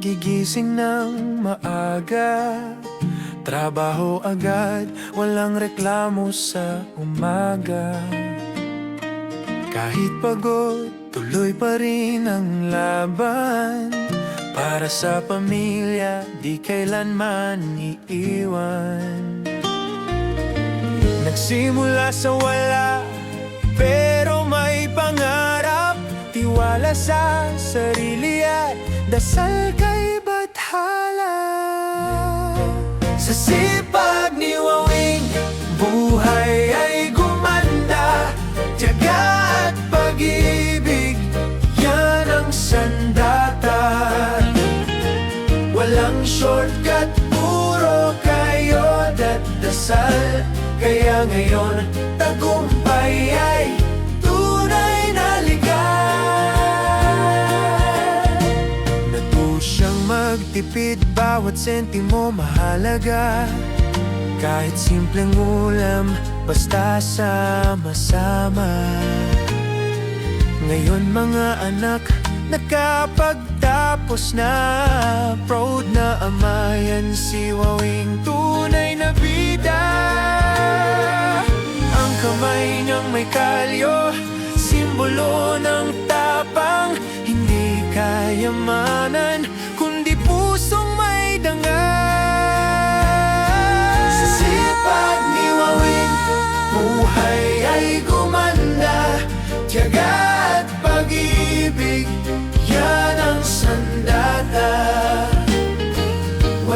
Gigising ng maaga Trabaho agad Walang reklamo sa umaga. Kahit pagod Tuloy pa rin ang laban. Para sa pamilya Di kailanman iiwan. Nagsimula sa wala Sa sarili at Dasal kay Bathala. Sa sipag ni Wawing Buhay ay gumanda. Tiyaga at pag-ibig Yan ang sandata Walang shortcut, puro kayo at dasal Kaya ngayon, tagumpay magtipid, bawat sentimo mahalaga. Kahit simpleng ulam, basta sama-sama. Ngayon mga anak, nakapagtapos na. Proud na ama yan si Wawing tunay na bida. Ang kamay niyang may kalyo, simbolo ng tapang Hindi kayamanan,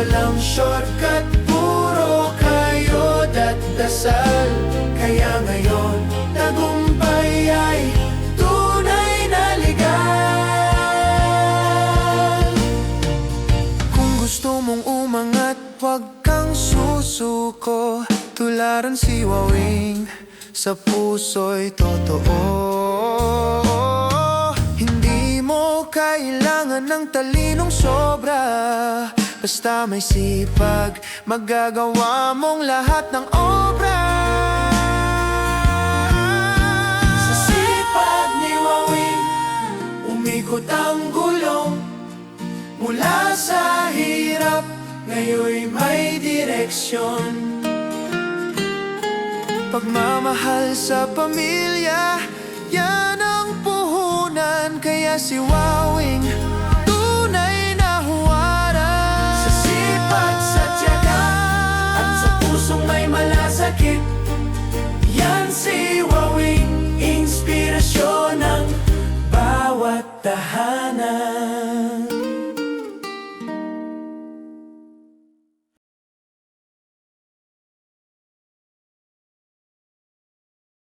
Walang shortcut, puro kayo at dasal Kaya ngayon, tagumpay ay tunay na ligal Kung gusto mong umangat, huwag kang susuko. Tularan si Wawing sa puso'y totoo. Hindi mo kailangan ng talinong sobra Basta may sipag, magagawa mong lahat ng obra. Sa sipag ni Wawing, umikot ang gulong. Mula sa hirap, ngayon may direksyon. Pagmamahal sa pamilya, yan ang puhunan. Kaya si Wawing, Yan